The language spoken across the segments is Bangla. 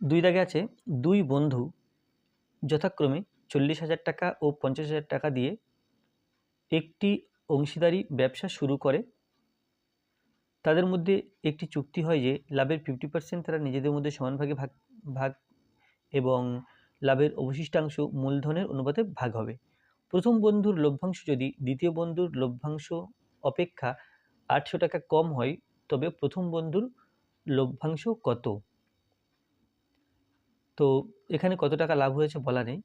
দুই দাগে আছে, দুই বন্ধু যথাক্রমে চল্লিশ হাজার টাকা ও পঞ্চাশ হাজার টাকা দিয়ে একটি অংশীদারি ব্যবসা শুরু করে। তাদের মধ্যে একটি চুক্তি হয় যে, লাভের ফিফটি পার্সেন্ট তারা নিজেদের মধ্যে সমান ভাগে ভাগ ভাগ এবং লাভের অবশিষ্টাংশ মূলধনের অনুপাতে ভাগ হবে। প্রথম বন্ধুর লভ্যাংশ যদি, দ্বিতীয় বন্ধুর লভ্যাংশ অপেক্ষা আটশো টাকা কম হয়, তবে প্রথম বন্ধুর লভ্যাংশ কত? তো এখানে কত টাকা লাভ হয়েছে বলা নেই।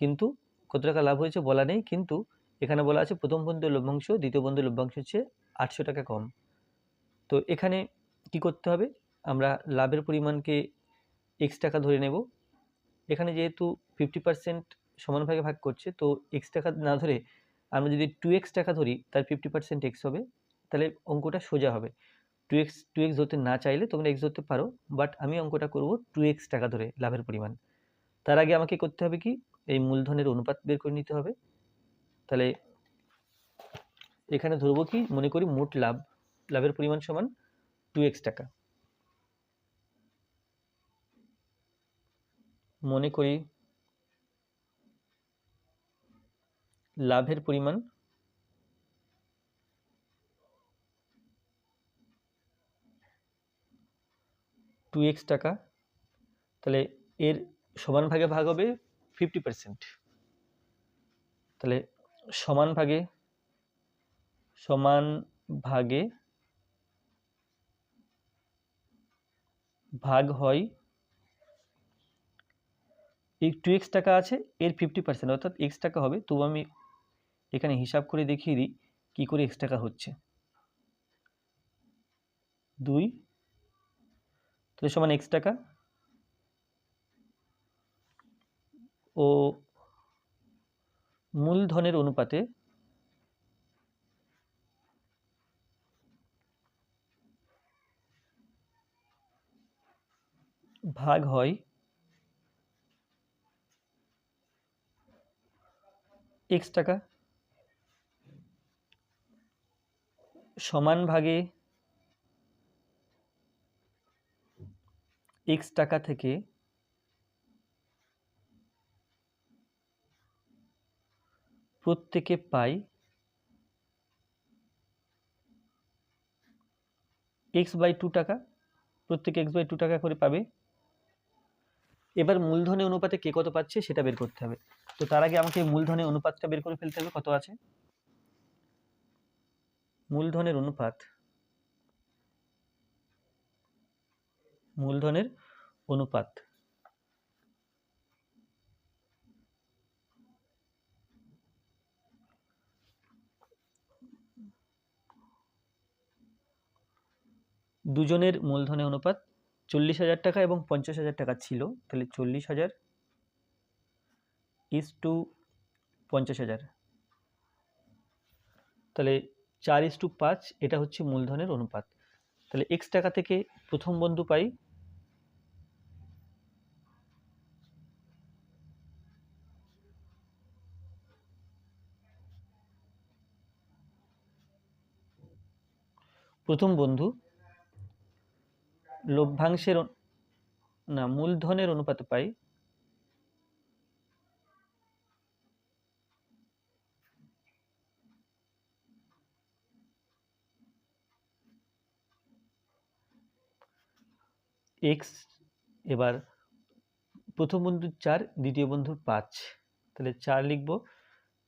কিন্তু কত টাকা লাভ হয়েছে বলা নেই, কিন্তু এখানে বলা আছে প্রথম বন্ধুর লভ্যাংশ, দ্বিতীয় বন্ধুর লভ্যাংশ হচ্ছে আটশো টাকা কম। তো এখানে কি করতে হবে? আমরা লাভের পরিমাণকে এক্স টাকা ধরে নেব। এখানে যেহেতু ফিফটি পার্সেন্ট সমান ভাগে ভাগ করছে, তো এক্স টাকা না ধরে আমরা যদি টু এক্স টাকা ধরি তার ফিফটি পার্সেন্ট এক্স হবে। তাহলে অঙ্কটা সোজা হবে। টু এক্স টু এক্স ধরতে না চাইলে তোমরা এক্স ধরতে পারো বাট আমি অঙ্কটা করব টু এক্স টাকা ধরে লাভের পরিমাণ। তার আগে আমাকে করতে হবে কি? এই মূলধনের অনুপাত বের করে নিতে হবে। তাহলে এখানে ধরবো কি? মনে করি মোট লাভ, লাভের পরিমাণ সমান টু এক্স টাকা। মনে করি লাভের পরিমাণ টু এক্স টাকা, তাহলে এর সমান ভাগে ভাগ হবে ফিফটি পার্সেন্ট তাহলে সমান ভাগে সমান ভাগে ভাগ হয় টু এক্স টাকা আছে, এর ফিফটি পার্সেন্ট অর্থাৎ এক্স টাকা হবে। তবু আমি এখানে হিসাব করে দেখিয়ে দিই কী করে এক্স টাকা হচ্ছে। দুই তাহলে সমান এক্স টাকা ও মূলধনের অনুপাতে ভাগ হয় এক্স টাকা সমান ভাগে এক্স টাকা থেকে প্রত্যেকে পাই এক্স বাই টু টাকা, প্রত্যেকে এক্স বাই টু টাকা করে পাবে। এবার মূলধনের অনুপাতে কে কত পাচ্ছে সেটা বের করতে হবে। তো তার আগে আমাকে মূলধনের অনুপাতটা বের করে ফেলতে হবে, কত আছে? মূলধনের অনুপাত মূলধনের অনুপাত। দুজনের মূলধনের অনুপাত চল্লিশ হাজার টাকা এবং পঞ্চাশ হাজার টাকা ছিল। তাহলে চল্লিশ হাজার ইস টু পঞ্চাশ হাজার। তাহলে চার ইস টু পাঁচ, এটা হচ্ছে মূলধনের অনুপাত। তাহলে এক্স টাকা থেকে প্রথম বন্ধু পাই প্রথম বন্ধু, লভ্যাংশের না, মূলধনের অনুপাতে পাই। এক্স এবার প্রথম বন্ধুর চার, দ্বিতীয় বন্ধুর পাঁচ। তাহলে চার লিখব,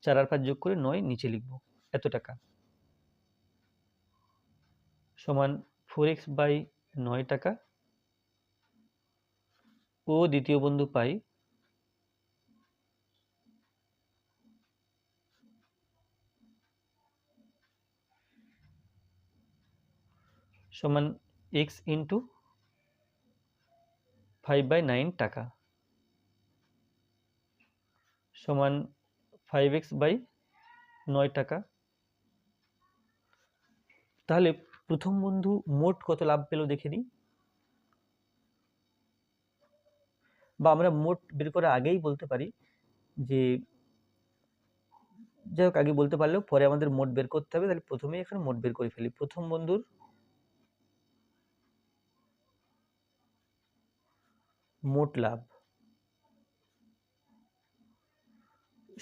চার আর পাঁচ যোগ করে নয়, নিচে লিখব। এত টাকা। সমান ফোর এক্স বাই নয় টাকা। ও দ্বিতীয় বন্ধু পাই। সমান x into five by nine টাকা। সমান ফাইভ এক্স বাই নয় টাকা। তাহলে প্রথম বন্ধু মোট কত লাভ পেল দেখে নিই? বা আমরা মোট বের করার আগেই বলতে পারি যে, যাই হোক, আগে বলতে পারলেও পরে আমাদের মোট বের করতে হবে, তাহলে প্রথমেই এখানে মোট বের করে ফেলি। প্রথম বন্ধুর মোট লাভ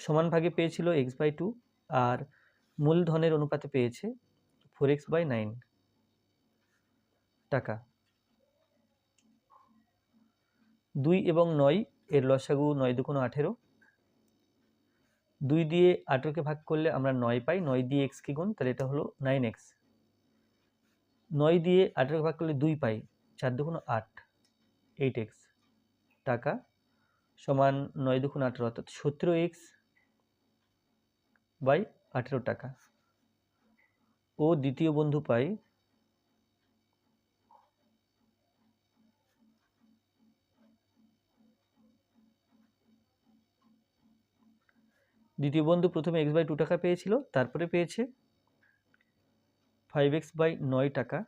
সমান ভাগে পেয়েছিল এক্স বাই টু আর মূলধনের অনুপাতে পেয়েছে ফোর এক্স বাই নাইন টাকা। দুই এবং নয় এর লসাগু নয় দুকোনো আঠেরো। দুই দিয়ে আঠেরোকে ভাগ করলে আমরা নয় পাই। নয় দিয়ে এক্সকে গুণ? তাহলে এটা হলো নাইন এক্স নয় দিয়ে আঠেরোকে ভাগ করলে দুই পাই। চার দুকোনো আট এইট এক্স টাকা সমান নয় দুগুণ আঠেরো, অর্থাৎ সতেরো এক্স বাই আঠেরো টাকা। ও দ্বিতীয় বন্ধু পাই দ্বিতীয় বন্ধু প্রথমে এক্স বাই টু টাকা পেয়েছিল, তারপরে পেয়েছে ফাইভ এক্স বাই নয় টাকা।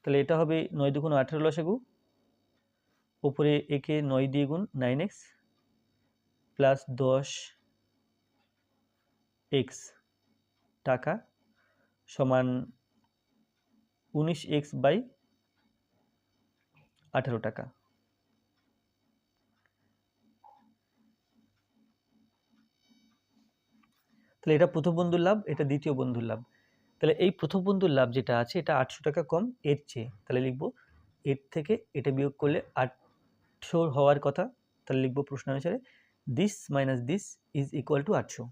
তাহলে এটা হবে নয় দুগুণ আঠেরো লসাগু ওপরে একে নয় দিয়ে গুণ নাইন এক্স প্লাস দশ এক্স টাকা সমান উনিশ এক্স বাই আঠেরো টাকা। তাহলে এটা প্রথম বন্ধুর লাভ, এটা দ্বিতীয় বন্ধুর লাভ। তাহলে এই প্রথম বন্ধুর লাভ যেটা আছে, এটা আটশো টাকা কম, এর চেয়ে। তাহলে লিখব, এর থেকে এটা বিয়োগ করলে আটশো হওয়ার কথা, তাহলে লিখব প্রশ্ন অনুসারে this minus this is equal to আটশো।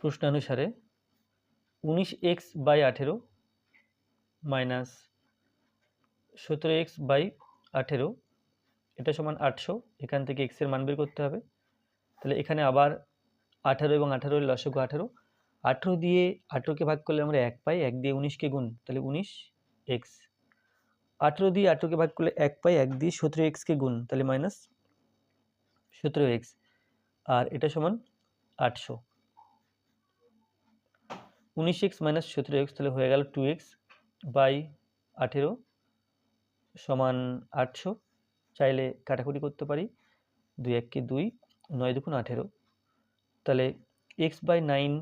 প্রশ্নানুসারে উনিশ এক্স বাই আঠেরো মাইনাস সতেরো এক্স বাই আঠেরো, এটা সমান আটশো। এখান থেকে এক্সের মান বের করতে হবে। তাহলে এখানে আবার আঠারো এবং আঠারোর লসগু আঠারো। আঠেরো দিয়ে আঠেরোকে ভাগ করলে আমরা এক পাই, এক দিয়ে উনিশকে গুণ, তাহলে উনিশ এক্স। আঠেরো দিয়ে আঠেরোকে ভাগ করলে এক পাই, এক দিয়ে সতেরো এক্সকে গুণ, তাহলে মাইনাস সতেরো এক্স। আর এটা সমান আটশো। উনিশ এক্স মাইনাস সতেরো এক্স তাহলে হয়ে গেল টু এক্স বাই আঠেরো সমান আটশো। চাইলে কাটাকুটি করতে পারি। দুই এককে দুই, নয় দুগুণ আঠেরো। তাহলে x by nine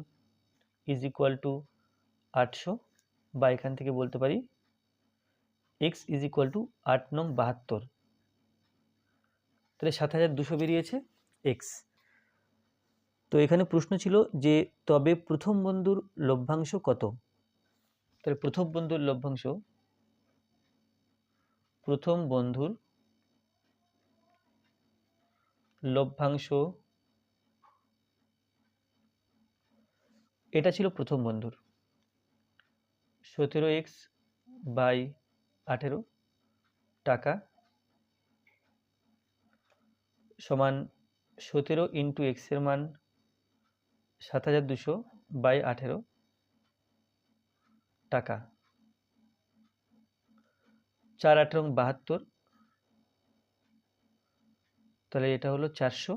is equal to আটশো বা এখান থেকে বলতে পারি এক্স ইজ ইকুয়াল টু আট নং বাহাত্তর। তাহলে সাত হাজার দুশো বেরিয়েছে এক্স। তো এখানে প্রশ্ন ছিল যে তবে প্রথম বন্ধুর লভ্যাংশ কত? তাহলে প্রথম বন্ধুর লভ্যাংশ, প্রথম বন্ধুর লভ্যাংশ এটা ছিল প্রথম বন্ধুর। সতেরো এক্স বাই আঠেরো টাকা সমান সতেরো ইন্টু এক্সের মান সাত হাজার দুশো বাই আঠেরো টাকা। চার আঠেরো বাহাত্তর। তাহলে এটা হলো চারশো।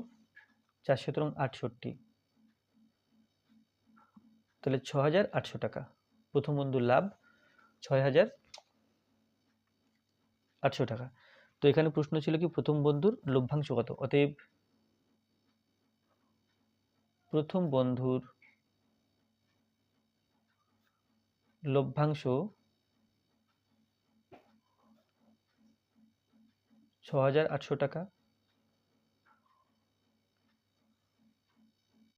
চারশো তরং আটষট্টি। তাহলে ছ হাজার আটশো টাকা। প্রথম বন্ধুর লাভ ছয় হাজার আটশো টাকা। তো এখানে প্রশ্ন ছিল কি, প্রথম বন্ধুর লভ্যাংশ কত? অতএব প্রথম বন্ধুর লভ্যাংশ ছ হাজার আটশো টাকা।